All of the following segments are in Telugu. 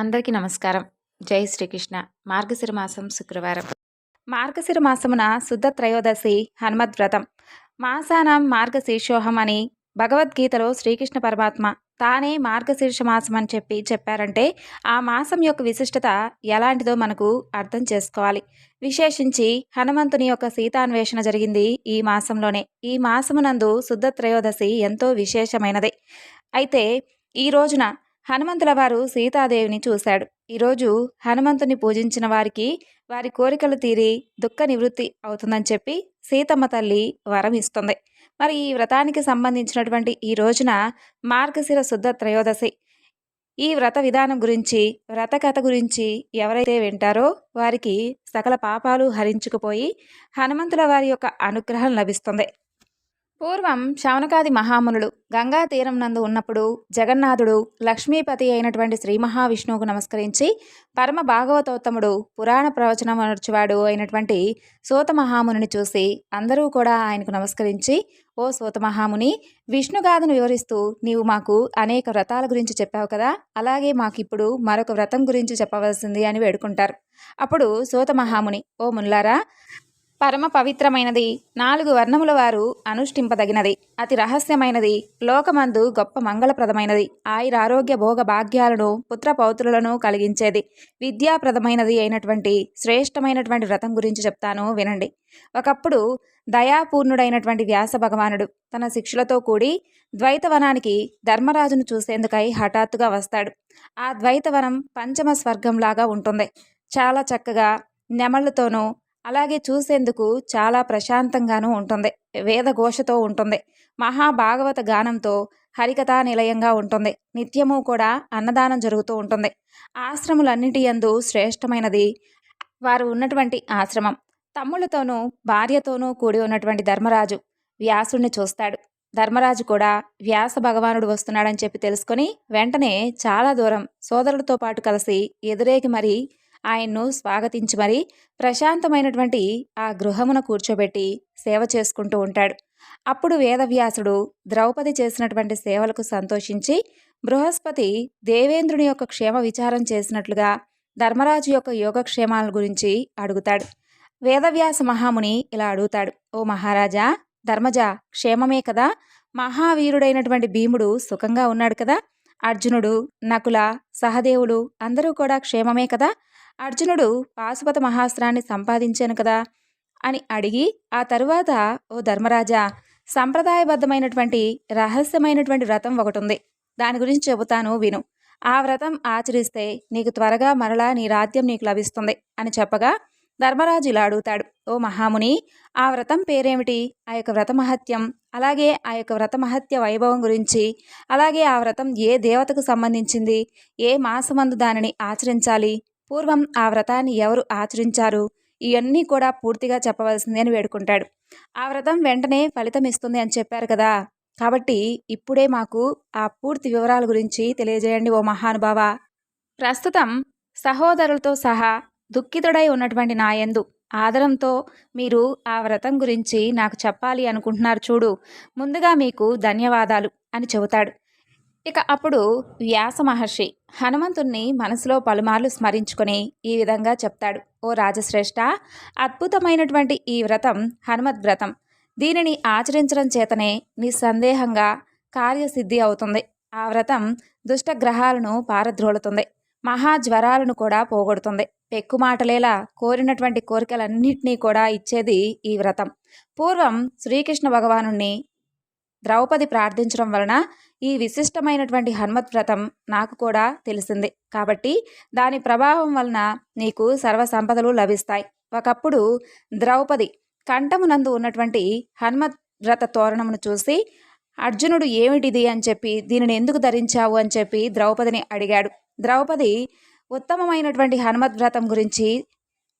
అందరికీ నమస్కారం. జై శ్రీకృష్ణ. మార్గశిర మాసం శుక్రవారం. మార్గశిర మాసమున శుద్ధ త్రయోదశి హనుమద్ వ్రతం. మాసానం మార్గశీర్షోహం అని భగవద్గీతలో శ్రీకృష్ణ పరమాత్మ తానే మార్గశీర్ష మాసం అని చెప్పి చెప్పారంటే ఆ మాసం యొక్క విశిష్టత ఎలాంటిదో మనకు అర్థం చేసుకోవాలి. విశేషించి హనుమంతుని యొక్క సీతాన్వేషణ జరిగింది ఈ మాసంలోనే. ఈ మాసమునందు శుద్ధ త్రయోదశి ఎంతో విశేషమైనది. అయితే ఈ రోజున హనుమంతుల వారు సీతాదేవిని చూశాడు. ఈరోజు హనుమంతుని పూజించిన వారికి వారి కోరికలు తీరి దుఃఖ నివృత్తి అవుతుందని చెప్పి సీతమ్మ తల్లి వరం ఇస్తుంది. మరి ఈ వ్రతానికి సంబంధించినటువంటి ఈ రోజున మార్గశిర శుద్ధ త్రయోదశి. ఈ వ్రత విధానం గురించి వ్రత కథ గురించి ఎవరైతే వింటారో వారికి సకల పాపాలు హరించుకుపోయి హనుమంతుల వారి యొక్క అనుగ్రహం లభిస్తుంది. పూర్వం శౌనకాది మహామునులు గంగా తీరం నందు ఉన్నప్పుడు జగన్నాథుడు లక్ష్మీపతి అయినటువంటి శ్రీ మహావిష్ణువుకు నమస్కరించి పరమ భాగవతోత్తముడు పురాణ ప్రవచనం నడుచువాడు అయినటువంటి సూత మహామునిని చూసి అందరూ కూడా ఆయనకు నమస్కరించి ఓ సూత మహాముని విష్ణుగాథను వివరిస్తూ నీవు మాకు అనేక వ్రతాల గురించి చెప్పావు కదా అలాగే మాకు ఇప్పుడు మరొక వ్రతం గురించి చెప్పవలసింది అని వేడుకుంటారు. అప్పుడు సూత మహాముని ఓ ముల్లారా పరమ పవిత్రమైనది. నాలుగు వర్ణముల వారు అనుష్ఠింపదగినది. అతి రహస్యమైనది. లోకమందు గొప్ప మంగళప్రదమైనది. ఆయురారోగ్య భోగ భాగ్యాలను పుత్ర పౌత్రులను కలిగించేది. విద్యాప్రదమైనది అయినటువంటి శ్రేష్టమైనటువంటి వ్రతం గురించి చెప్తాను వినండి. ఒకప్పుడు దయాపూర్ణుడైనటువంటి వ్యాస భగవానుడు తన శిక్షులతో కూడి ద్వైతవనానికి ధర్మరాజును చూసేందుకై హఠాత్తుగా వస్తాడు. ఆ ద్వైతవనం పంచమ స్వర్గంలాగా ఉంటుంది. చాలా చక్కగా నెమళ్ళతోనూ అలాగే చూసేందుకు చాలా ప్రశాంతంగానూ ఉంటుంది. వేదఘోషతో ఉంటుంది. మహాభాగవత గానంతో హరికథా నిలయంగా ఉంటుంది. నిత్యము కూడా అన్నదానం జరుగుతూ ఉంటుంది. ఆశ్రములన్నిటి యందు శ్రేష్టమైనది వారు ఉన్నటువంటి ఆశ్రమం. తమ్ముళ్ళతోనూ భార్యతోనూ కూడి ఉన్నటువంటి ధర్మరాజు వ్యాసుణ్ణి చూస్తాడు. ధర్మరాజు కూడా వ్యాస భగవానుడు వస్తున్నాడని చెప్పి తెలుసుకొని వెంటనే చాలా దూరం సోదరులతో పాటు కలిసి ఎదురేకి మరీ ఆయన్ను స్వాగతించి మరీ ప్రశాంతమైనటువంటి ఆ గృహమున కూర్చోబెట్టి సేవ చేసుకుంటూ ఉంటాడు. అప్పుడు వేదవ్యాసుడు ద్రౌపది చేసినటువంటి సేవలకు సంతోషించి బృహస్పతి దేవేంద్రుని యొక్క క్షేమ విచారం చేసినట్లుగా ధర్మరాజు యొక్క యోగక్షేమాల గురించి అడుగుతాడు. వేదవ్యాస మహాముని ఇలా అడుగుతాడు. ఓ మహారాజా ధర్మజ క్షేమమే కదా? మహావీరుడైనటువంటి భీముడు సుఖంగా ఉన్నాడు కదా? అర్జునుడు నకుల సహదేవులు అందరూ కూడా క్షేమమే కదా? అర్జునుడు పాశుపత మహాస్త్రాన్ని సంపాదించాను కదా అని అడిగి ఆ తరువాత ఓ ధర్మరాజా సంప్రదాయబద్ధమైనటువంటి రహస్యమైనటువంటి వ్రతం ఒకటి ఉంది దాని గురించి చెబుతాను విను. ఆ వ్రతం ఆచరిస్తే నీకు త్వరగా మరలా నీ రాజ్యం నీకు లభిస్తుంది అని చెప్పగా ధర్మరాజు ఇలా అడుగుతాడు. ఓ మహాముని ఆ వ్రతం పేరేమిటి? ఆ యొక్క వ్రత మహత్యం అలాగే ఆ యొక్క వ్రత మహత్య వైభవం గురించి అలాగే ఆ వ్రతం ఏ దేవతకు సంబంధించింది? ఏ మాసమందు దానిని ఆచరించాలి? పూర్వం ఆ వ్రతాన్ని ఎవరు ఆచరించారు? ఇవన్నీ కూడా పూర్తిగా చెప్పవలసింది అని వేడుకుంటాడు. ఆ వ్రతం వెంటనే ఫలితం ఇస్తుంది అని చెప్పారు కదా! కాబట్టి ఇప్పుడే మాకు ఆ పూర్తి వివరాల గురించి తెలియజేయండి ఓ మహానుభావ! ప్రస్తుతం సహోదరులతో సహా దుఃఖితుడై ఉన్నటువంటి నా యందు ఆదరంతో మీరు ఆ వ్రతం గురించి నాకు చెప్పాలి అనుకుంటున్నారు చూడు. ముందుగా మీకు ధన్యవాదాలు అని చెబుతాడు. ఇక అప్పుడు వ్యాస మహర్షి హనుమంతుణ్ణి మనసులో పలుమార్లు స్మరించుకొని ఈ విధంగా చెప్తాడు. ఓ రాజశ్రేష్ఠ అద్భుతమైనటువంటి ఈ వ్రతం హనుమద్ వ్రతం దీనిని ఆచరించడం చేతనే నిస్సందేహంగా కార్యసిద్ధి అవుతుంది. ఆ వ్రతం దుష్టగ్రహాలను పారద్రోలుతుంది. మహాజ్వరాలను కూడా పోగొడుతుంది. పెక్కుమాటలేలా కోరినటువంటి కోరికలన్నింటినీ కూడా ఇచ్చేది ఈ వ్రతం. పూర్వం శ్రీకృష్ణ భగవాను ద్రౌపది ప్రార్థించడం వలన ఈ విశిష్టమైనటువంటి హనుమత్ వ్రతం నాకు కూడా తెలిసింది. కాబట్టి దాని ప్రభావం వలన నీకు సర్వ సంపదలు లభిస్తాయి. ఒకప్పుడు ద్రౌపది కంఠమునందు ఉన్నటువంటి హనుమత్ వ్రత తోరణమును చూసి అర్జునుడు ఏమిటిది అని చెప్పి దీనిని ఎందుకు ధరించావు అని చెప్పి ద్రౌపదిని అడిగాడు. ద్రౌపది ఉత్తమమైనటువంటి హనుమద్ వ్రతం గురించి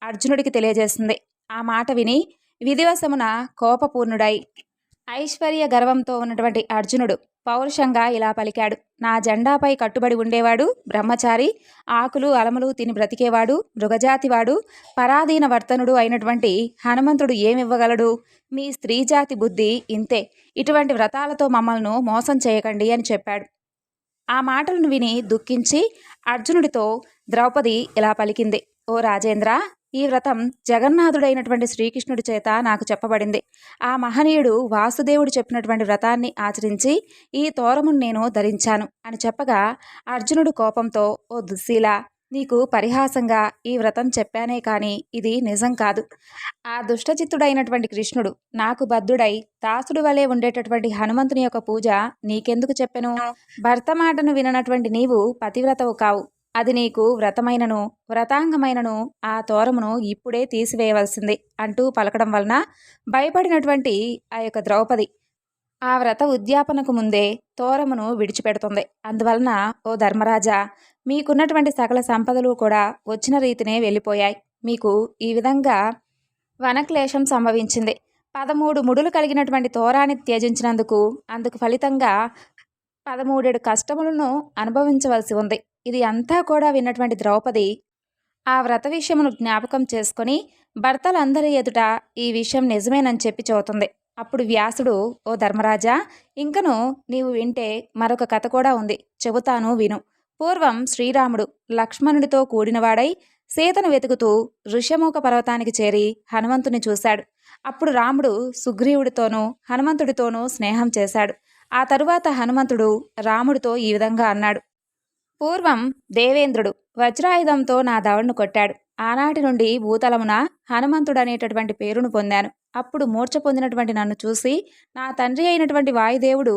అర్జునుడికి తెలియజేసింది. ఆ మాట విని విధివశమున కోపపూర్ణుడై ఐశ్వర్య గర్వంతో ఉన్నటువంటి అర్జునుడు పౌరుషంగా ఇలా పలికాడు. నా జెండాపై కట్టుబడి ఉండేవాడు బ్రహ్మచారి ఆకులు అలములు తిని బ్రతికేవాడు మృగజాతివాడు పరాధీన వర్తనుడు అయినటువంటి హనుమంతుడు ఏమివ్వగలడు? మీ స్త్రీజాతి బుద్ధి ఇంతే. ఇటువంటి వ్రతాలతో మమ్మల్ని మోసం చేయకండి అని చెప్పాడు. ఆ మాటలను విని దుఃఖించి అర్జునుడితో ద్రౌపది ఇలా పలికింది. ఓ రాజేంద్ర ఈ వ్రతం జగన్నాథుడైనటువంటి శ్రీకృష్ణుడి చేత నాకు చెప్పబడింది. ఆ మహనీయుడు వాసుదేవుడు చెప్పినటువంటి వ్రతాన్ని ఆచరించి ఈ తోరమును నేను ధరించాను అని చెప్పగా అర్జునుడు కోపంతో ఓ దుశ్శీల నీకు పరిహాసంగా ఈ వ్రతం చెప్పానే కానీ ఇది నిజం కాదు. ఆ దుష్టచిత్తుడైనటువంటి కృష్ణుడు నాకు బద్ధుడై దాసుడు వలె ఉండేటటువంటి హనుమంతుని యొక్క పూజ నీకెందుకు చెప్పెను? భర్త మాటను విననటువంటి నీవు పతివ్రతవు కావు. అది నీకు వ్రతమైనను వ్రతాంగమైనను ఆ తోరమును ఇప్పుడే తీసివేయవలసింది అంటూ పలకడం వలన భయపడినటువంటి ఆ యొక్క ద్రౌపది ఆ వ్రత ఉద్యాపనకు ముందే తోరమును విడిచిపెడుతుంది. అందువలన ఓ ధర్మరాజా మీకున్నటువంటి సకల సంపదలు కూడా వచ్చిన రీతినే వెళ్ళిపోయాయి. మీకు ఈ విధంగా వనక్లేశం సంభవించింది. పదమూడు ముడులు కలిగినటువంటి తోరాన్ని త్యజించినందుకు అందుకు ఫలితంగా పదమూడేడు కష్టములను అనుభవించవలసి ఉంది. ఇది అంతా కూడా విన్నటువంటి ద్రౌపది ఆ వ్రత విషయమును జ్ఞాపకం చేసుకొని భర్తలందరి ఎదుట ఈ విషయం నిజమేనని చెప్పి చదువుతుంది అప్పుడు వ్యాసుడు ఓ ధర్మరాజా ఇంకను నీవు వింటే మరొక కథ కూడా ఉంది. చెబుతాను విను. పూర్వం శ్రీరాముడు లక్ష్మణుడితో కూడినవాడై సీతను వెతుకుతూ ఋషముఖ పర్వతానికి చేరి హనుమంతుని చూశాడు. అప్పుడు రాముడు సుగ్రీవుడితోనూ హనుమంతుడితోనూ స్నేహం చేశాడు. ఆ తరువాత హనుమంతుడు రాముడితో ఈ విధంగా అన్నాడు. పూర్వం దేవేంద్రుడు వజ్రాయుధంతో నా దవడను కొట్టాడు. ఆనాటి నుండి భూతలమున హనుమంతుడు అనేటటువంటి పేరును పొందాను. అప్పుడు మూర్ఛ పొందినటువంటి నన్ను చూసి నా తండ్రి అయినటువంటి వాయుదేవుడు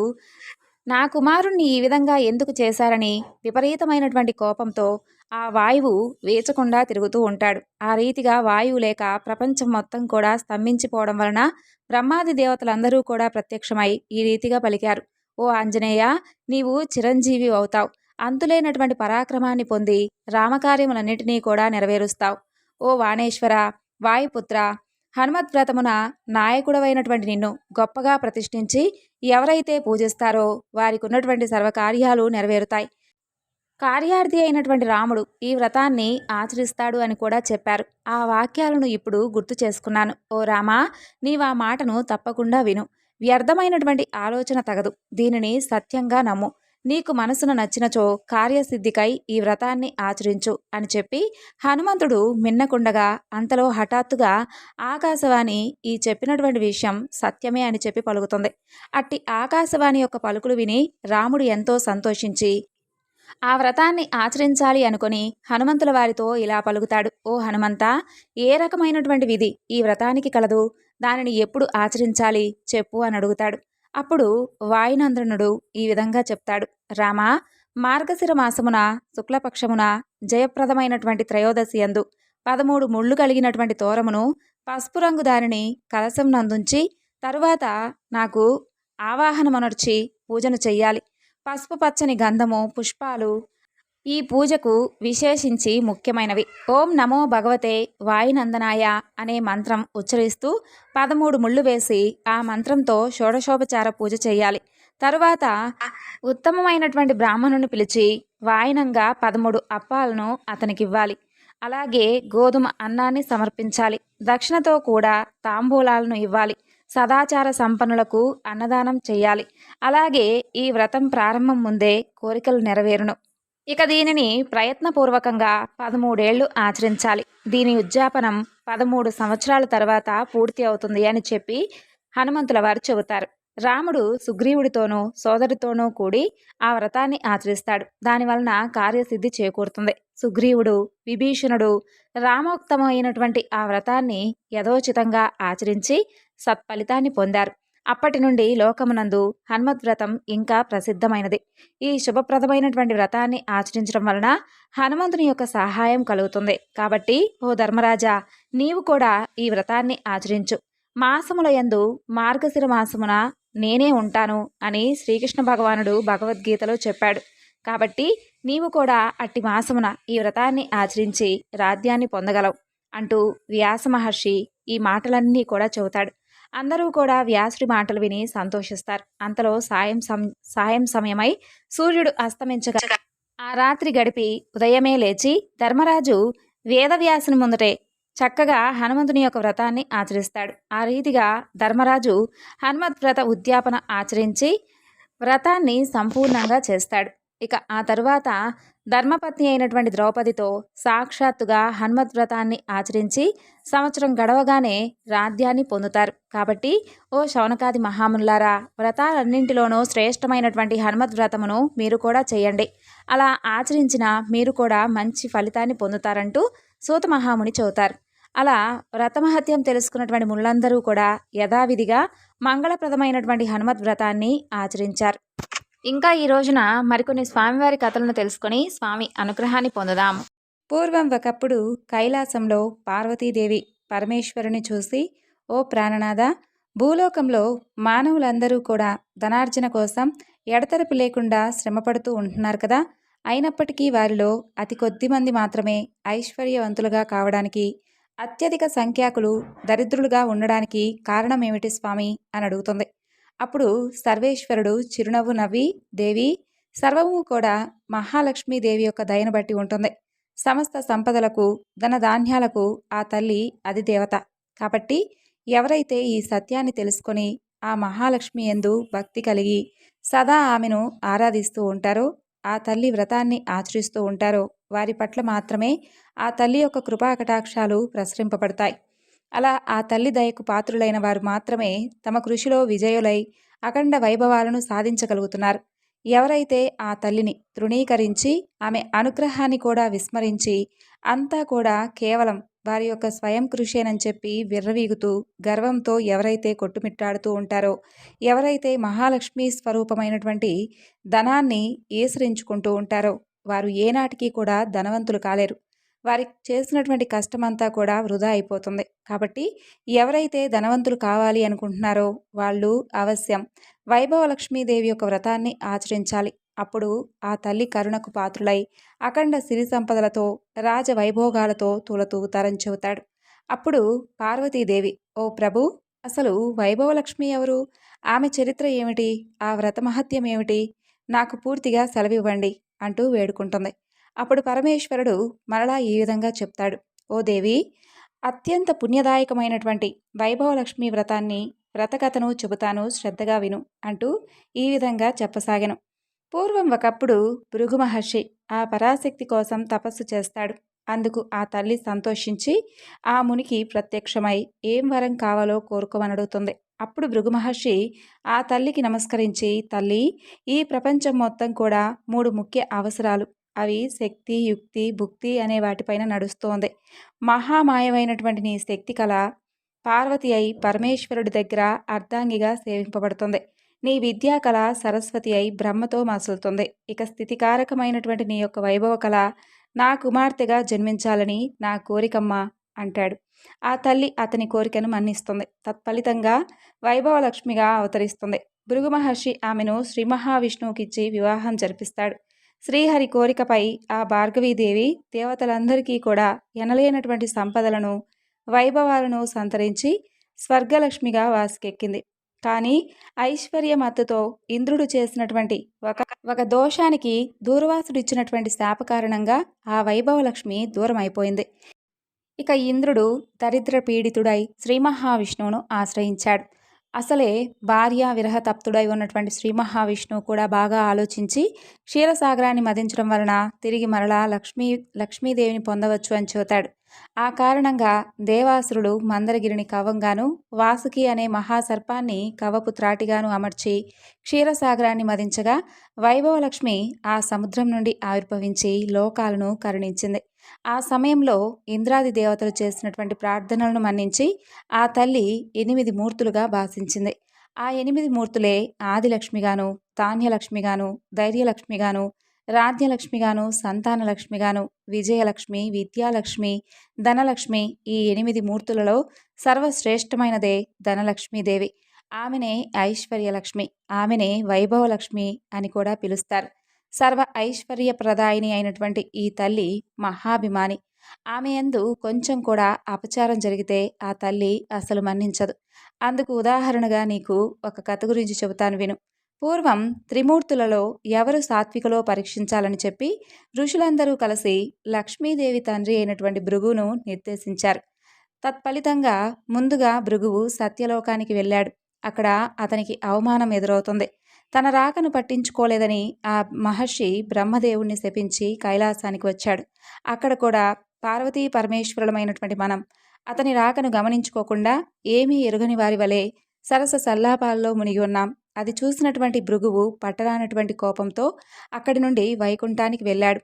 నా కుమారుణ్ణి ఈ విధంగా ఎందుకు చేశారని విపరీతమైనటువంటి కోపంతో ఆ వాయువు వేచకుండా తిరుగుతూ ఉంటాడు. ఆ రీతిగా వాయువు లేక ప్రపంచం మొత్తం కూడా స్తంభించిపోవడం వలన బ్రహ్మాది దేవతలందరూ కూడా ప్రత్యక్షమై ఈ రీతిగా పలికారు. ఓ ఆంజనేయ నీవు చిరంజీవి అవుతావు. అంతులేనటువంటి పరాక్రమాన్ని పొంది రామకార్యములన్నిటినీ కూడా నెరవేరుస్తావు. ఓ వాణేశ్వర వాయుపుత్ర హనుమద్వ్రతమున నాయకుడవైనటువంటి నిన్ను గొప్పగా ప్రతిష్ఠించి ఎవరైతే పూజిస్తారో వారికి ఉన్నటువంటి సర్వకార్యాలు నెరవేరుతాయి. కార్యార్థి అయినటువంటి రాముడు ఈ వ్రతాన్ని ఆచరిస్తాడు అని కూడా చెప్పారు. ఆ వాక్యాలను ఇప్పుడు గుర్తు చేసుకున్నాను. ఓ రామా నీవా మాటను తప్పకుండా విను. వ్యర్థమైనటువంటి ఆలోచన తగదు. దీనిని సత్యంగా నమ్ము. నీకు మనసును నచ్చినచో కార్యసిద్ధికై ఈ వ్రతాన్ని ఆచరించు అని చెప్పి హనుమంతుడు మిన్నకుండగా అంతలో హఠాత్తుగా ఆకాశవాణి ఈ చెప్పినటువంటి విషయం సత్యమే అని చెప్పి పలుకుతుంది. అట్టి ఆకాశవాణి యొక్క పలుకులు విని రాముడు ఎంతో సంతోషించి ఆ వ్రతాన్ని ఆచరించాలి అనుకుని హనుమంతుల వారితో ఇలా పలుకుతాడు. ఓ హనుమంత ఏ రకమైనటువంటి విధి ఈ వ్రతానికి కలదు? దానిని ఎప్పుడు ఆచరించాలి? చెప్పు అని అడుగుతాడు. అప్పుడు వాయునందనుడు ఈ విధంగా చెప్తాడు. రామా మార్గశిర మాసమున శుక్లపక్షమున జయప్రదమైనటువంటి త్రయోదశి అందు పదమూడు ముళ్ళు కలిగినటువంటి తోరమును పసుపు రంగు దానిని కలశం నందుంచి తరువాత నాకు ఆవాహనమనర్చి పూజను చెయ్యాలి. పసుపు పచ్చని గంధము పుష్పాలు ఈ పూజకు విశేషించి ముఖ్యమైనవి. ఓం నమో భగవతే వాయునందనాయ అనే మంత్రం ఉచ్చరిస్తూ పదమూడు ముళ్ళు వేసి ఆ మంత్రంతో షోడశోపచార పూజ చేయాలి. తరువాత ఉత్తమమైనటువంటి బ్రాహ్మణుని పిలిచి వాయినంగా పదమూడు అప్పాలను అతనికి ఇవ్వాలి అలాగే గోధుమ అన్నాన్ని సమర్పించాలి. దక్షిణతో కూడా తాంబూలాలను ఇవ్వాలి. సదాచార సంపన్నులకు అన్నదానం చేయాలి. అలాగే ఈ వ్రతం ప్రారంభం ముందే కోరికలు నెరవేరును. ఇక దీనిని ప్రయత్నపూర్వకంగా పదమూడేళ్ళు ఆచరించాలి. దీని ఉద్యాపనం పదమూడు సంవత్సరాల తర్వాత పూర్తి అవుతుంది అని చెప్పి హనుమంతుల వారు చెబుతారు. రాముడు సుగ్రీవుడితోనూ సోదరితోనూ కూడి ఆ వ్రతాన్ని ఆచరిస్తాడు. దానివలన కార్యసిద్ధి చేకూరుతుంది. సుగ్రీవుడు విభీషణుడు రామోక్తమైనటువంటి ఆ వ్రతాన్ని యథోచితంగా ఆచరించి సత్ఫలితాన్ని పొందారు. అప్పటి నుండి లోకమునందు హనుమద్వ్రతం ఇంకా ప్రసిద్ధమైనది. ఈ శుభప్రదమైనటువంటి వ్రతాన్ని ఆచరించడం వలన హనుమంతుని యొక్క సహాయం కలుగుతుంది. కాబట్టి ఓ ధర్మరాజా నీవు కూడా ఈ వ్రతాన్ని ఆచరించు. మాసముల యందు మార్గశిర మాసమున నేనే ఉంటాను అని శ్రీకృష్ణ భగవానుడు భగవద్గీతలో చెప్పాడు. కాబట్టి నీవు కూడా అట్టి మాసమున ఈ వ్రతాన్ని ఆచరించి రాజ్యాన్ని పొందగలవు అంటూ వ్యాస మహర్షి ఈ మాటలన్నీ కూడా చెబుతాడు. అందరూ కూడా వ్యాసుడి మాటలు విని సంతోషిస్తారు. అంతలో సాయం సం సాయం సమయమై సూర్యుడు అస్తమించగా ఆ రాత్రి గడిపి ఉదయమే లేచి ధర్మరాజు వేదవ్యాసుని ముందటే చక్కగా హనుమంతుని యొక్క వ్రతాన్ని ఆచరిస్తాడు. ఆ రీతిగా ధర్మరాజు హనుమత్ వ్రత ఉద్యాపన ఆచరించి వ్రతాన్ని సంపూర్ణంగా చేస్తాడు. ఇక ఆ తరువాత ధర్మపత్ని అయినటువంటి ద్రౌపదితో సాక్షాత్తుగా హనుమత్ వ్రతాన్ని ఆచరించి సంవత్సరం గడవగానే రాధ్యాన్ని పొందుతారు. కాబట్టి ఓ శౌనకాది మహాముల్లారా వ్రతాలన్నింటిలోనూ శ్రేష్టమైనటువంటి హనుమత్ వ్రతమును మీరు కూడా చేయండి. అలా ఆచరించిన మీరు కూడా మంచి ఫలితాన్ని పొందుతారంటూ సూత మహాముని చెబుతారు. అలా వ్రతమహత్యం తెలుసుకున్నటువంటి ముళ్ళందరూ కూడా యథావిధిగా మంగళప్రదమైనటువంటి హనుమత్ వ్రతాన్ని ఆచరించారు. ఇంకా ఈ రోజున మరికొన్ని స్వామివారి కథలను తెలుసుకొని స్వామి అనుగ్రహాన్ని పొందుదాం. పూర్వం ఒకప్పుడు కైలాసంలో పార్వతీదేవి పరమేశ్వరుని చూసి ఓ ప్రాణనాథ భూలోకంలో మానవులందరూ కూడా ధనార్జన కోసం ఎడతెరపు లేకుండా శ్రమపడుతూ ఉంటున్నారు కదా! అయినప్పటికీ వారిలో అతి కొద్ది మంది మాత్రమే ఐశ్వర్యవంతులుగా కావడానికి అత్యధిక సంఖ్యాకులు దరిద్రులుగా ఉండడానికి కారణం ఏమిటి స్వామి అని అడుగుతుంది. అప్పుడు సర్వేశ్వరుడు చిరునవ్వు నవ్వి దేవి సర్వము కూడా మహాలక్ష్మీదేవి యొక్క దయను బట్టి ఉంటుంది. సమస్త సంపదలకు ధనధాన్యాలకు ఆ తల్లి అది దేవత. కాబట్టి ఎవరైతే ఈ సత్యాన్ని తెలుసుకొని ఆ మహాలక్ష్మి ఎందు భక్తి కలిగి సదా ఆమెను ఆరాధిస్తూ ఉంటారో ఆ తల్లి వ్రతాన్ని ఆచరిస్తూ ఉంటారో వారి పట్ల మాత్రమే ఆ తల్లి యొక్క కృపాకటాక్షాలు ప్రసరింపబడతాయి. అలా ఆ తల్లి దయకు పాత్రులైన వారు మాత్రమే తమ కృషిలో విజయులై అఖండ వైభవాలను సాధించగలుగుతున్నారు. ఎవరైతే ఆ తల్లిని తృణీకరించి ఆమె అనుగ్రహాన్ని కూడా విస్మరించి అంతా కూడా కేవలం వారి యొక్క స్వయం కృషేనని చెప్పి విర్రవీగుతూ గర్వంతో ఎవరైతే కొట్టుమిట్టాడుతూ ఉంటారో ఎవరైతే మహాలక్ష్మి స్వరూపమైనటువంటి ధనాన్ని ఏసరించుకుంటూ ఉంటారో వారు ఏనాటికి కూడా ధనవంతులు కాలేరు. వారికి చేసినటువంటి కష్టమంతా కూడా వృధా అయిపోతుంది. కాబట్టి ఎవరైతే ధనవంతులు కావాలి అనుకుంటున్నారో వాళ్ళు అవశ్యం. వైభవ లక్ష్మీదేవి యొక్క వ్రతాన్ని ఆచరించాలి. అప్పుడు ఆ తల్లి కరుణకు పాత్రులై అఖండ సిరి సంపదలతో రాజవైభోగాలతో తూలతూగుతారని చెబుతాడు అప్పుడు పార్వతీదేవి ఓ ప్రభు అసలు వైభవలక్ష్మి ఎవరు? ఆమె చరిత్ర ఏమిటి? ఆ వ్రతమహత్యం ఏమిటి? నాకు పూర్తిగా సెలవివ్వండి అంటూ వేడుకుంటుంది. అప్పుడు పరమేశ్వరుడు మరలా ఈ విధంగా చెప్తాడు. ఓ దేవి అత్యంత పుణ్యదాయకమైనటువంటి వైభవలక్ష్మి వ్రతాన్ని వ్రతకథను చెబుతాను శ్రద్ధగా విను అంటూ ఈ విధంగా చెప్పసాగాను. పూర్వం ఒకప్పుడు భృగు మహర్షి ఆ పరాశక్తి కోసం తపస్సు చేస్తాడు. అందుకు ఆ తల్లి సంతోషించి ఆ మునికి ప్రత్యక్షమై ఏం వరం కావాలో కోరుకోమని అప్పుడు భృగు మహర్షి ఆ తల్లికి నమస్కరించి తల్లి ఈ ప్రపంచం మొత్తం కూడా మూడు ముఖ్య అవసరాలు. అవి శక్తి యుక్తి భుక్తి అనే వాటిపైన నడుస్తోంది. మహామాయమైనటువంటి నీ శక్తి కళ పార్వతి అయి పరమేశ్వరుడి దగ్గర అర్ధాంగిగా సేవింపబడుతుంది. నీ విద్యా కళ సరస్వతి అయి బ్రహ్మతో మసులుతుంది. ఇక స్థితికారకమైనటువంటి నీ యొక్క వైభవ కళ నా కుమార్తెగా జన్మించాలని నా కోరికమ్మా అంటాడు. ఆ తల్లి అతని కోరికను మన్నిస్తుంది. తత్ఫలితంగా వైభవలక్ష్మిగా అవతరిస్తుంది. భృగు మహర్షి ఆమెను శ్రీ మహావిష్ణువుకిచ్చి వివాహం జరిపిస్తాడు. శ్రీహరి కోరికపై ఆ భార్గవీదేవి దేవతలందరికీ కూడా ఎనలేనటువంటి సంపదలను వైభవాలను సంతరించి స్వర్గలక్ష్మిగా వాసుకెక్కింది. కానీ ఐశ్వర్యమత్తుతో ఇంద్రుడు చేసినటువంటి ఒక ఒక దోషానికి దూర్వాసుడిచ్చినటువంటి శాప కారణంగా ఆ వైభవలక్ష్మి దూరం అయిపోయింది ఇక ఇంద్రుడు దరిద్ర పీడితుడై శ్రీ మహావిష్ణువును ఆశ్రయించాడు. అసలే భార్య విరహ తప్తుడై ఉన్నటువంటి శ్రీ మహావిష్ణువు కూడా బాగా ఆలోచించి క్షీరసాగరాన్ని మదించడం వలన తిరిగి మరలా లక్ష్మీ లక్ష్మీదేవిని పొందవచ్చు అని చూతాడు ఆ కారణంగా దేవాసురుడు మందరగిరిని కవంగాను వాసుకి అనే మహాసర్పాన్ని కవపు త్రాటిగాను అమర్చి క్షీరసాగరాన్ని మదించగా వైభవలక్ష్మి ఆ సముద్రం నుండి ఆవిర్భవించి లోకాలను కరుణించింది. ఆ సమయంలో ఇంద్రాది దేవతలు చేసినటువంటి ప్రార్థనలను మన్నించి ఆ తల్లి ఎనిమిది మూర్తులుగా భాషించింది. ఆ ఎనిమిది మూర్తులే ఆదిలక్ష్మిగాను తాన్యలక్ష్మిగాను ధైర్యలక్ష్మిగాను రాజ్యలక్ష్మిగాను సంతానలక్ష్మిగాను విజయలక్ష్మి విద్యాలక్ష్మి ధనలక్ష్మి ఈ ఎనిమిది మూర్తులలో సర్వశ్రేష్టమైనదే ధనలక్ష్మీదేవి. ఆమెనే ఐశ్వర్యలక్ష్మి ఆమెనే వైభవలక్ష్మి అని కూడా పిలుస్తారు. సర్వ ఐశ్వర్యప్రదాయిని అయినటువంటి ఈ తల్లి మహాభిమాని. ఆమె ఎందు కొంచెం కూడా అపచారం జరిగితే ఆ తల్లి అసలు మన్నించదు. అందుకు ఉదాహరణగా నీకు ఒక కథ గురించి చెబుతాను విను. పూర్వం త్రిమూర్తులలో ఎవరు సాత్వికలో పరీక్షించాలని చెప్పి ఋషులందరూ కలిసి లక్ష్మీదేవి తండ్రి అయినటువంటి భృగును నిర్దేశించారు. తత్ఫలితంగా ముందుగా భృగువు సత్యలోకానికి వెళ్ళాడు. అక్కడ అతనికి అవమానం ఎదురవుతుంది. తన రాకను పట్టించుకోలేదని ఆ మహర్షి బ్రహ్మదేవుణ్ణి శపించి కైలాసానికి వచ్చాడు. అక్కడ కూడా పార్వతీ పరమేశ్వరులమైనటువంటి మనం అతని రాకను గమనించుకోకుండా ఏమీ ఎరుగని వారి వలె సరస సల్లాపాల్లో మునిగి ఉన్నాం. అది చూసినటువంటి భృగువు పట్టరానటువంటి కోపంతో అక్కడి నుండి వైకుంఠానికి వెళ్ళాడు.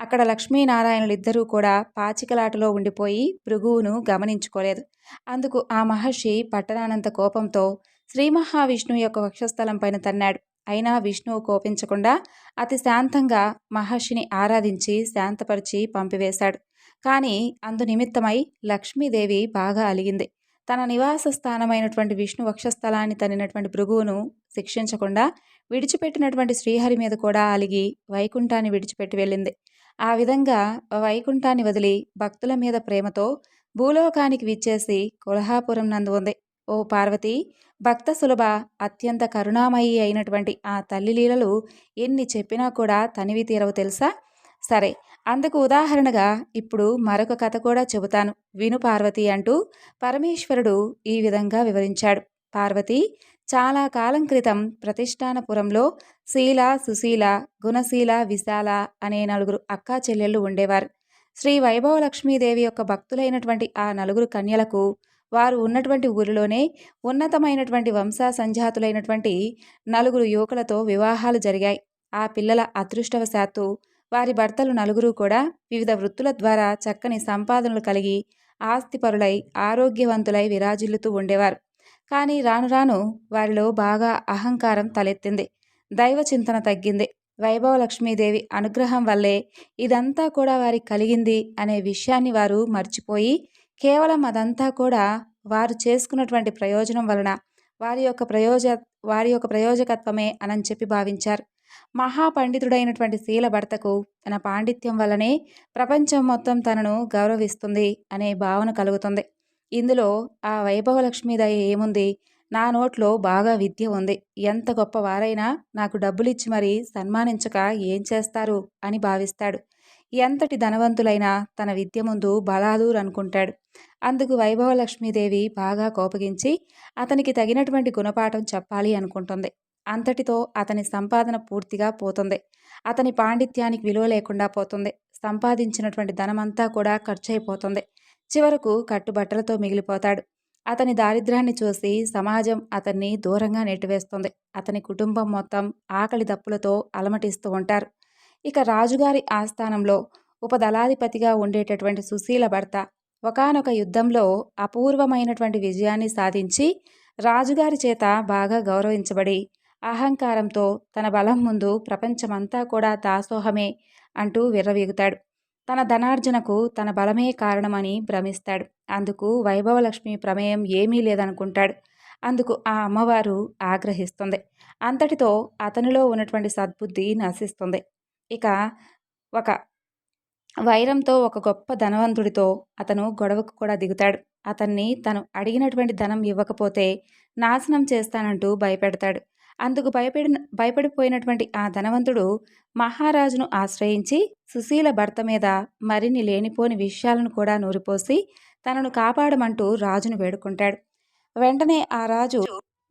అక్కడ లక్ష్మీనారాయణులిద్దరూ కూడా పాచికలాటలో ఉండిపోయి భృగువును గమనించుకోలేదు. అందుకు ఆ మహర్షి పట్టరానంత కోపంతో శ్రీ మహావిష్ణువు యొక్క వక్షస్థలం పైన తన్నాడు. అయినా విష్ణువు కోపించకుండా అతి శాంతంగా మహర్షిని ఆరాధించి శాంతపరిచి పంపివేశాడు. కానీ అందు నిమిత్తమై లక్ష్మీదేవి బాగా అలిగింది. తన నివాస స్థానమైనటువంటి విష్ణు వక్షస్థలాన్ని తనినటువంటి భృగువును శిక్షించకుండా విడిచిపెట్టినటువంటి శ్రీహరి మీద కూడా అలిగి వైకుంఠాన్ని విడిచిపెట్టి వెళ్ళింది. ఆ విధంగా వైకుంఠాన్ని వదిలి భక్తుల మీద ప్రేమతో భూలోకానికి విచ్చేసి కొల్హాపురం నందు ఉంది. ఓ పార్వతి భక్త సులభ అత్యంత కరుణామయి అయినటువంటి ఆ తల్లి లీలలు ఎన్ని చెప్పినా కూడా తనివి తీరవు తెలుసా? సరే అందుకు ఉదాహరణగా ఇప్పుడు మరొక కథ కూడా చెబుతాను. విను పార్వతి అంటూ పరమేశ్వరుడు ఈ విధంగా వివరించాడు. పార్వతి చాలా కాలం క్రితం ప్రతిష్టానపురంలో శీల సుశీల గుణశీల విశాల అనే నలుగురు అక్కా చెల్లెళ్ళు ఉండేవారు. శ్రీ వైభవ లక్ష్మీదేవి యొక్క భక్తులైనటువంటి ఆ నలుగురు కన్యలకు వారు ఉన్నటువంటి ఊరిలోనే ఉన్నతమైనటువంటి వంశ సంజాతులైనటువంటి నలుగురు యువకులతో వివాహాలు జరిగాయి. ఆ పిల్లల అదృష్టవశాత్తు వారి భర్తలు నలుగురు కూడా వివిధ వృత్తుల ద్వారా చక్కని సంపాదనలు కలిగి ఆస్తిపరులై ఆరోగ్యవంతులై విరాజిల్లుతూ ఉండేవారు. కానీ రాను రాను వారిలో బాగా అహంకారం తలెత్తింది. దైవ చింతన తగ్గింది. వైభవ లక్ష్మీదేవి అనుగ్రహం వల్లే ఇదంతా కూడా వారికి కలిగింది అనే విషయాన్ని వారు మర్చిపోయి కేవలం అదంతా కూడా వారు చేసుకున్నటువంటి ప్రయోజనం వలన వారి యొక్క ప్రయోజ వారి యొక్క ప్రయోజకత్వమే అని చెప్పి భావించారు. మహాపండితుడైనటువంటి శీల భర్తకు తన పాండిత్యం వల్లనే ప్రపంచం మొత్తం తనను గౌరవిస్తుంది అనే భావన కలుగుతుంది. ఇందులో ఆ వైభవలక్ష్మీదయ ఏముంది? నా నోట్లో బాగా విద్య ఉంది. ఎంత గొప్ప వారైనా నాకు డబ్బులిచ్చి మరీ సన్మానించక ఏం చేస్తారు అని భావిస్తాడు. ఎంతటి ధనవంతులైనా తన విద్య ముందు బలాదూర్ అనుకుంటాడు. అందుకు వైభవ లక్ష్మీదేవి బాగా కోపగించి అతనికి తగినటువంటి గుణపాఠం చెప్పాలి అనుకుంటుంది. అంతటితో అతని సంపాదన పూర్తిగా పోతుంది. అతని పాండిత్యానికి విలువ లేకుండా పోతుంది. సంపాదించినటువంటి ధనమంతా కూడా ఖర్చు అయిపోతుంది చివరకు కట్టుబట్టలతో మిగిలిపోతాడు. అతని దారిద్ర్యాన్ని చూసి సమాజం అతన్ని దూరంగా నెట్టివేస్తుంది. అతని కుటుంబం మొత్తం ఆకలి దప్పులతో అలమటిస్తూ ఉంటారు. ఇక రాజుగారి ఆస్థానంలో ఉపదళాధిపతిగా ఉండేటటువంటి సుశీల భర్త ఒకనొక యుద్ధంలో అపూర్వమైనటువంటి విజయాన్ని సాధించి రాజుగారి చేత బాగా గౌరవించబడి అహంకారంతో తన బలం ముందు ప్రపంచమంతా కూడా దాసోహమే అంటూ విర్రవీగుతాడు. తన ధనార్జనకు తన బలమే కారణమని భ్రమిస్తాడు. అందుకు వైభవలక్ష్మి ప్రమేయం ఏమీ లేదనుకుంటాడు. అందుకు ఆ అమ్మవారు ఆగ్రహిస్తుంది. అంతటితో అతనిలో ఉన్నటువంటి సద్బుద్ధి నశిస్తుంది. ఇక ఒక వైరంతో ఒక గొప్ప ధనవంతుడితో అతను గొడవకు కూడా దిగుతాడు. అతన్ని తను అడిగినటువంటి ధనం ఇవ్వకపోతే నాశనం చేస్తానంటూ భయపెడతాడు. అందుకు భయపడిన భయపడిపోయినటువంటి ఆ ధనవంతుడు మహారాజును ఆశ్రయించి సుశీల భర్త మీద మరిన్ని లేనిపోని విషయాలను కూడా నూరిపోసి తనను కాపాడమంటూ రాజును వేడుకుంటాడు. వెంటనే ఆ రాజు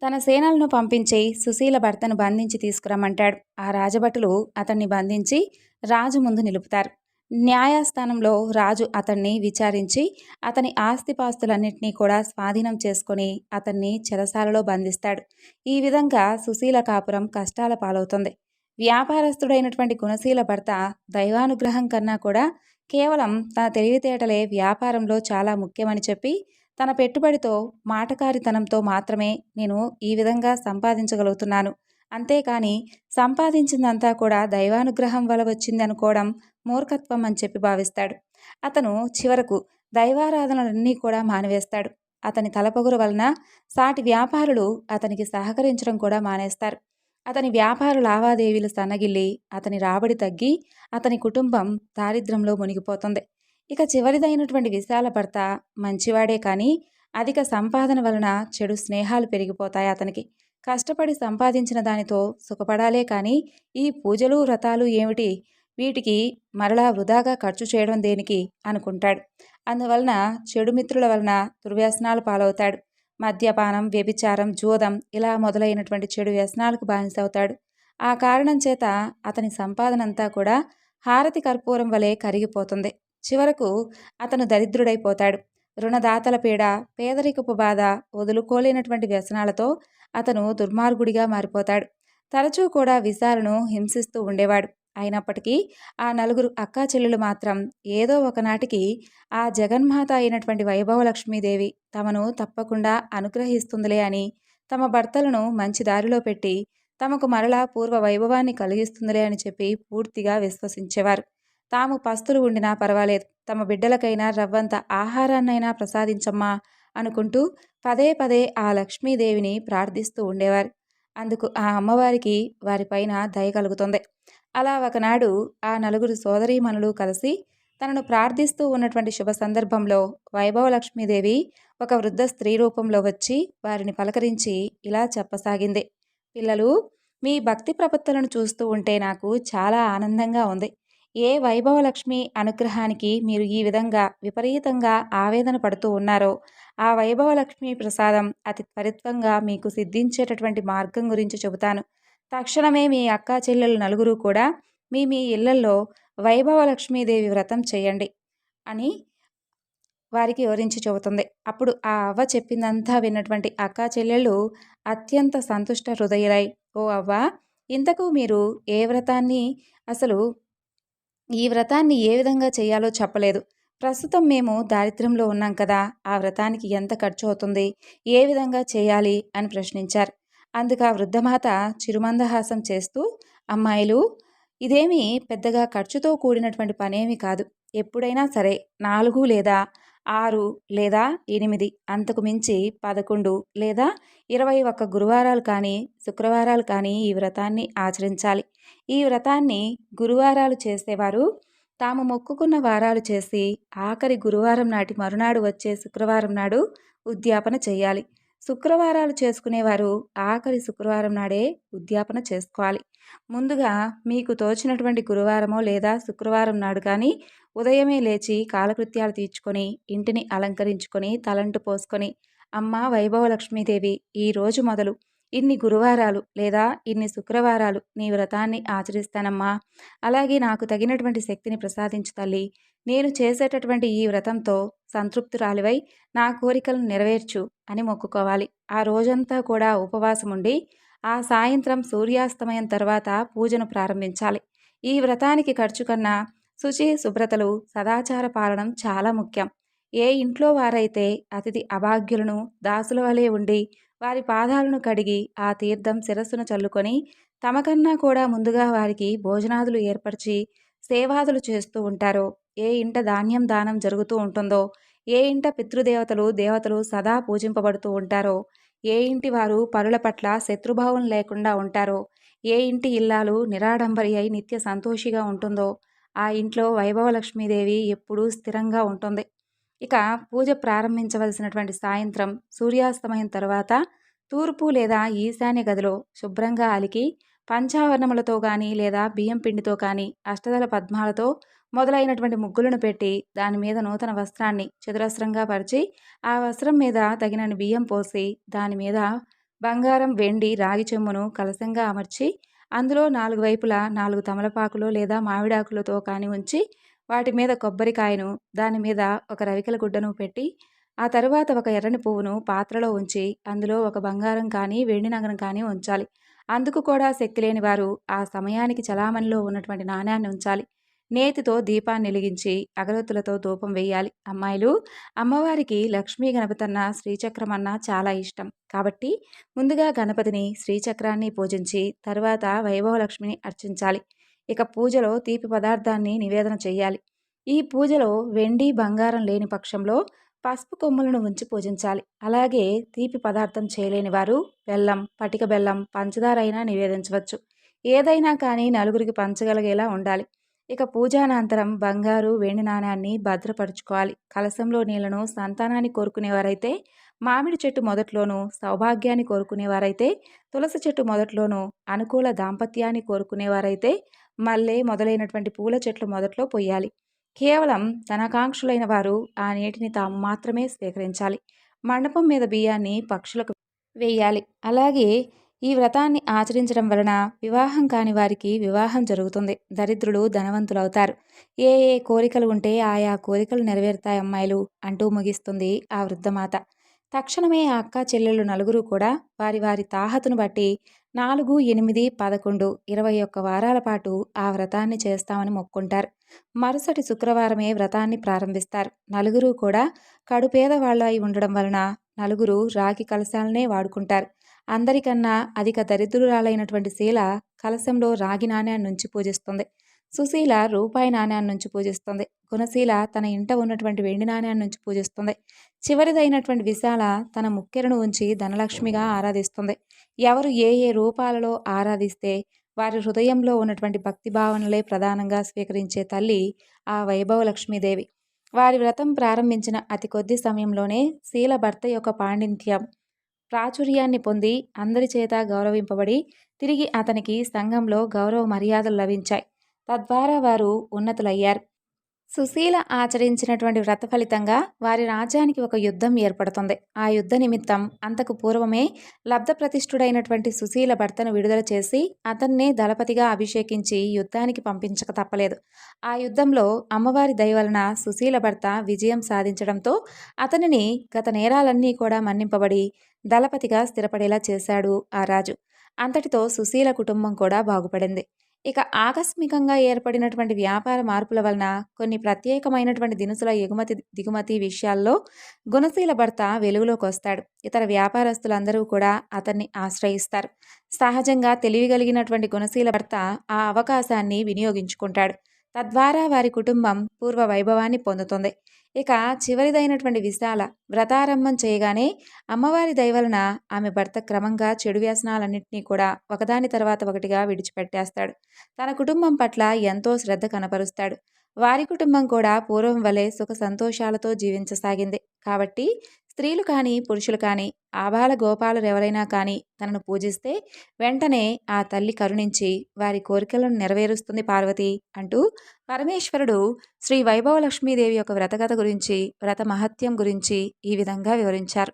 తన సేనలను పంపించి సుశీల భర్తను బంధించి తీసుకురమ్మంటాడు. ఆ రాజభటులు అతన్ని బంధించి రాజు ముందు నిలుపుతారు. న్యాయస్థానంలో రాజు అతన్ని విచారించి అతని ఆస్తిపాస్తులన్నింటినీ కూడా స్వాధీనం చేసుకొని అతన్ని చెరసాలలో బంధిస్తాడు. ఈ విధంగా సుశీల కాపురం కష్టాల పాలవుతుంది. వ్యాపారస్తుడైనటువంటి గుణశీల భర్త దైవానుగ్రహం కన్నా కూడా కేవలం తన తెలివితేటలే వ్యాపారంలో చాలా ముఖ్యమని చెప్పి తన పెట్టుబడితో మాటకారితనంతో మాత్రమే నేను ఈ విధంగా సంపాదించగలుగుతున్నాను. అంతేకాని సంపాదించిందంతా కూడా దైవానుగ్రహం వల్ల వచ్చింది అనుకోవడం మూర్ఖత్వం అని చెప్పి భావిస్తాడు. అతను చివరకు దైవారాధనలన్నీ కూడా మానివేస్తాడు. అతని తలపొగురు వలన సాటి వ్యాపారులు అతనికి సహకరించడం కూడా మానేస్తారు. అతని వ్యాపార లావాదేవీలు సన్నగిల్లి అతని రాబడి తగ్గి అతని కుటుంబం దారిద్రంలో మునిగిపోతుంది. ఇక చివరిదైనటువంటి విశాల భర్త మంచివాడే కానీ అధిక సంపాదన వలన చెడు స్నేహాలు పెరిగిపోతాయి అతనికి. కష్టపడి సంపాదించిన దానితో సుఖపడాలే కానీ ఈ పూజలు వ్రతాలు ఏమిటి? వీటికి మరలా వృధాగా ఖర్చు చేయడం దేనికి? అనుకుంటాడు. అందువలన చెడు మిత్రుల వలన దుర్వ్యసనాలు పాలవుతాడు. మద్యపానం వ్యభిచారం జూదం ఇలా మొదలైనటువంటి చెడు వ్యసనాలకు బానిసవుతాడు. ఆ కారణం చేత అతని సంపాదనంతా కూడా హారతి కర్పూరం వలె కరిగిపోతుంది. చివరకు అతను దరిద్రుడైపోతాడు. రుణదాతల పీడ పేదరికపు బాధ వదులుకోలేనటువంటి వ్యసనాలతో అతను దుర్మార్గుడిగా మారిపోతాడు. తరచూ కూడా విశాలను హింసిస్తూ ఉండేవాడు. అయినప్పటికీ ఆ నలుగురు అక్కా చెల్లెలు మాత్రం ఏదో ఒకనాటికి ఆ జగన్మాత అయినటువంటి వైభవలక్ష్మీదేవి తమను తప్పకుండా అనుగ్రహిస్తుందిలే అని తమ భర్తలను మంచి దారిలో పెట్టి తమకు మరలా పూర్వ వైభవాన్ని కలిగిస్తుందిలే అని చెప్పి పూర్తిగా విశ్వసించేవారు. తాము పస్తులు ఉండినా పర్వాలేదు. తమ బిడ్డలకైనా రవ్వంత ఆహారాన్నైనా ప్రసాదించమ్మా అనుకుంటూ పదే పదే ఆ లక్ష్మీదేవిని ప్రార్థిస్తూ ఉండేవారు. అందుకు ఆ అమ్మవారికి వారిపైన దయ కలుగుతుంది. అలా ఒకనాడు ఆ నలుగురు సోదరీమణులు కలిసి తనను ప్రార్థిస్తూ ఉన్నటువంటి శుభ సందర్భంలో వైభవలక్ష్మీదేవి ఒక వృద్ధ స్త్రీ రూపంలో వచ్చి వారిని పలకరించి ఇలా చెప్పసాగింది. పిల్లలు మీ భక్తి ప్రపత్తులను చూస్తూ ఉంటే నాకు చాలా ఆనందంగా ఉంది. ఏ వైభవలక్ష్మి అనుగ్రహానికి మీరు ఈ విధంగా విపరీతంగా ఆవేదన పడుతూ ఉన్నారో ఆ వైభవలక్ష్మి ప్రసాదం అతి త్వరితంగా మీకు సిద్ధించేటటువంటి మార్గం గురించి చెబుతాను. తక్షణమే మీ అక్కా చెల్లెలు నలుగురు కూడా మీ మీ ఇళ్ళలో వైభవలక్ష్మీదేవి వ్రతం చేయండి అని వారికి వివరించి చెబుతుంది. అప్పుడు ఆ అవ్వ చెప్పిందంతా విన్నటువంటి అక్కా చెల్లెళ్ళు అత్యంత సంతుష్ట హృదయులై ఓ అవ్వ ఇంతకు మీరు ఏ వ్రతాన్ని అసలు ఈ వ్రతాన్ని ఏ విధంగా చేయాలో చెప్పలేదు. ప్రస్తుతం మేము దారిద్ర్యంలో ఉన్నాం కదా ఆ వ్రతానికి ఎంత ఖర్చు అవుతుంది ఏ విధంగా చేయాలి అని ప్రశ్నించారు. అందుకు ఆ వృద్ధమాత చిరుమందహాసం చేస్తూ అమ్మాయిలు ఇదేమీ పెద్దగా ఖర్చుతో కూడినటువంటి పనేమి కాదు. ఎప్పుడైనా సరే నాలుగు లేదా ఆరు లేదా ఎనిమిది అంతకు మించి పదకొండు లేదా ఇరవై ఒక్క గురువారాలు కానీ శుక్రవారాలు కానీ ఈ వ్రతాన్ని ఆచరించాలి. ఈ వ్రతాన్ని గురువారాలు చేసేవారు. తాము మొక్కుకున్న వారాలు చేసి ఆఖరి గురువారం నాటి మరునాడు వచ్చే శుక్రవారం నాడు ఉద్యాపన చేయాలి. శుక్రవారాలు చేసుకునేవారు ఆఖరి శుక్రవారం నాడే ఉద్యాపన చేసుకోవాలి. ముందుగా మీకు తోచినటువంటి గురువారమో లేదా శుక్రవారం నాడు కానీ ఉదయమే లేచి కాలకృత్యాలు తీర్చుకొని ఇంటిని అలంకరించుకొని తలంటు పోసుకొని అమ్మ వైభవలక్ష్మీదేవి ఈ రోజు మొదలు. ఇన్ని గురువారాలు లేదా ఇన్ని శుక్రవారాలు నీ వ్రతాన్ని ఆచరిస్తానమ్మా. అలాగే నాకు తగినటువంటి శక్తిని ప్రసాదించు తల్లి. నేను చేసేటటువంటి ఈ వ్రతంతో సంతృప్తురాలివై నా కోరికలను నెరవేర్చు అని మొక్కుకోవాలి. ఆ రోజంతా కూడా ఉపవాసం ఉండి ఆ సాయంత్రం సూర్యాస్తమయం తర్వాత పూజను ప్రారంభించాలి. ఈ వ్రతానికి ఖర్చు కన్నా శుచి శుభ్రతలు సదాచార పాలనం చాలా ముఖ్యం. ఏ ఇంట్లో వారైతే అతిథి అభాగ్యులను దాసుల వలె ఉండి వారి పాదాలను కడిగి ఆ తీర్థం శిరస్సును చల్లుకొని తమకన్నా కూడా ముందుగా వారికి భోజనాదులు ఏర్పరిచి సేవాదులు చేస్తూ ఉంటారో. ఏ ఇంట ధాన్యం దానం జరుగుతూ ఉంటుందో ఏ ఇంట పితృదేవతలు దేవతలు సదా పూజింపబడుతూ ఉంటారో ఏ ఇంటి వారు పరుల పట్ల శత్రుభావం లేకుండా ఉంటారో ఏ ఇంటి ఇల్లాలు నిరాడంబరి అయి నిత్య సంతోషిగా ఉంటుందో ఆ ఇంట్లో వైభవలక్ష్మీదేవి ఎప్పుడూ స్థిరంగా ఉంటుంది. ఇక పూజ ప్రారంభించవలసినటువంటి సాయంత్రం సూర్యాస్తమయం తర్వాత తూర్పు లేదా ఈశాన్య గదిలో శుభ్రంగా అలికి పంచావరణములతో కానీ లేదా బియ్యం పిండితో కానీ అష్టదల పద్మాలతో మొదలైనటువంటి ముగ్గులను పెట్టి దాని మీద నూతన వస్త్రాన్ని చతురస్రంగా పరిచి ఆ వస్త్రం మీద తగినన్ని బియ్యం పోసి దాని మీద బంగారం వెండి రాగి చెమ్మును కలసంగా అమర్చి అందులో నాలుగు వైపులా నాలుగు తమలపాకులు లేదా మామిడాకులతో కాని ఉంచి వాటి మీద కొబ్బరికాయను దాని మీద ఒక రవికల గుడ్డను పెట్టి ఆ తరువాత ఒక ఎర్రని పువ్వును పాత్రలో ఉంచి అందులో ఒక బంగారం కానీ వెండి నగరం కానీ ఉంచాలి. అందుకు కూడా శక్తి లేని వారు ఆ సమయానికి చలామణిలో ఉన్నటువంటి నాణ్యాన్ని ఉంచాలి. నేతితో దీపాన్ని వెలిగించి అగరొత్తులతో ధూపం వేయాలి. అమ్మాయిలు అమ్మవారికి లక్ష్మీ గణపతన్న శ్రీచక్రం అన్న చాలా ఇష్టం. కాబట్టి ముందుగా గణపతిని శ్రీచక్రాన్ని పూజించి తర్వాత వైభవలక్ష్మిని అర్చించాలి. ఇక పూజలో తీపి పదార్థాన్ని నివేదన చేయాలి. ఈ పూజలో వెండి బంగారం లేని పక్షంలో పసుపు కొమ్ములను ఉంచి పూజించాలి. అలాగే తీపి పదార్థం చేయలేని వారు బెల్లం పటిక బెల్లం పంచదార అయినా నివేదించవచ్చు. ఏదైనా కానీ నలుగురికి పంచగలిగేలా ఉండాలి. ఇక పూజానంతరం బంగారు వెండి నాణ్యాన్ని భద్రపరుచుకోవాలి. కలశంలో నీళ్ళను సంతానాన్ని కోరుకునేవారైతే మామిడి చెట్టు మొదట్లోనూ సౌభాగ్యాన్ని కోరుకునేవారైతే తులసి చెట్టు మొదట్లోనూ అనుకూల దాంపత్యాన్ని కోరుకునేవారైతే మల్లె మొదలైనటువంటి పూల చెట్లు మొదట్లో పొయ్యాలి. కేవలం ధనాకాంక్షులైన వారు ఆ నీటిని తాము మాత్రమే స్వీకరించాలి మండపం మీద బియ్యాన్ని పక్షులకు వేయాలి. అలాగే ఈ వ్రతాన్ని ఆచరించడం వలన వివాహం కాని వారికి వివాహం జరుగుతుంది. దరిద్రులు ధనవంతులవుతారు. ఏ ఏ కోరికలు ఉంటే ఆయా కోరికలు నెరవేరుతాయి అమ్మాయిలు అంటూ ముగిస్తుంది ఆ వృద్ధమాత. తక్షణమే ఆ అక్క చెల్లెళ్ళు నలుగురు కూడా వారి వారి తాహతును బట్టి నాలుగు ఎనిమిది పదకొండు ఇరవై ఒక్క వారాల పాటు ఆ వ్రతాన్ని చేస్తామని మొక్కుంటారు. మరుసటి శుక్రవారమే వ్రతాన్ని ప్రారంభిస్తారు. నలుగురు కూడా కడుపేదవాళ్ళు అయి ఉండడం వలన నలుగురు రాగి కలశాలనే వాడుకుంటారు. అందరికన్నా అధిక దరిద్రురాలైనటువంటి శీల కలశంలో రాగి నాణ్యాన్ని నుంచి పూజిస్తుంది. సుశీల రూపాయి నాణ్యాన్ని నుంచి పూజిస్తుంది. గుణశీల తన ఇంట ఉన్నటువంటి వెండి నాణ్యాన్ని నుంచి పూజిస్తుంది. చివరిదైనటువంటి విశాల తన ముక్కెరను ఉంచి ధనలక్ష్మిగా ఆరాధిస్తుంది. ఎవరు ఏ ఏ రూపాలలో ఆరాధిస్తే వారి హృదయంలో ఉన్నటువంటి భక్తి భావనలే ప్రధానంగా స్వీకరించే తల్లి ఆ వైభవ లక్ష్మీదేవి వారి వ్రతం ప్రారంభించిన అతి కొద్ది సమయంలోనే శీల భర్త యొక్క పాండిత్యం ప్రాచుర్యాన్ని పొంది అందరి చేత గౌరవింపబడి తిరిగి అతనికి సంఘంలో గౌరవ మర్యాదలు లభించాయి. తద్వారా వారు ఉన్నతులయ్యారు. సుశీల ఆచరించినటువంటి వ్రత ఫలితంగా వారి రాజ్యానికి ఒక యుద్ధం ఏర్పడుతుంది. ఆ యుద్ధ నిమిత్తం అంతకు పూర్వమే లబ్ధప్రతిష్ఠుడైనటువంటి సుశీల భర్తను విడుదల చేసి అతన్నే దళపతిగా అభిషేకించి యుద్ధానికి పంపించక తప్పలేదు. ఆ యుద్ధంలో అమ్మవారి దయవలన సుశీల భర్త విజయం సాధించడంతో అతనిని గత నేరాలన్నీ కూడా మన్నింపబడి దళపతిగా స్థిరపడేలా చేశాడు ఆ రాజు. అంతటితో సుశీల కుటుంబం కూడా బాగుపడింది. ఇక ఆకస్మికంగా ఏర్పడినటువంటి వ్యాపార మార్పుల వలన కొన్ని ప్రత్యేకమైనటువంటి దినుసుల ఎగుమతి దిగుమతి విషయాల్లో గుణశీల భర్త వెలుగులోకి వస్తాడు. ఇతర వ్యాపారస్తులందరూ కూడా అతన్ని ఆశ్రయిస్తారు. సహజంగా తెలివిగలిగినటువంటి గుణశీల భర్త ఆ అవకాశాన్ని వినియోగించుకుంటాడు. తద్వారా వారి కుటుంబం పూర్వ వైభవాన్ని పొందుతుంది. ఇక చివరిదైనటువంటి విశాల వ్రతారంభం చేయగానే అమ్మవారి దయవలన ఆమె భర్త క్రమంగా చెడు వ్యసనాలన్నింటినీ కూడా ఒకదాని తర్వాత ఒకటిగా విడిచిపెట్టేస్తాడు. తన కుటుంబం పట్ల ఎంతో శ్రద్ధ కనపరుస్తాడు. వారి కుటుంబం కూడా పూర్వం వలె సుఖ సంతోషాలతో జీవించసాగింది. కాబట్టి స్త్రీలు కానీ పురుషులు కానీ ఆబాల గోపాలు ఎవరైనా కానీ తనను పూజిస్తే వెంటనే ఆ తల్లి కరుణించి వారి కోరికలను నెరవేరుస్తుంది పార్వతి అంటూ పరమేశ్వరుడు శ్రీ వైభవ లక్ష్మీదేవి యొక్క వ్రతకథ గురించి వ్రత మహత్యం గురించి ఈ విధంగా వివరించారు.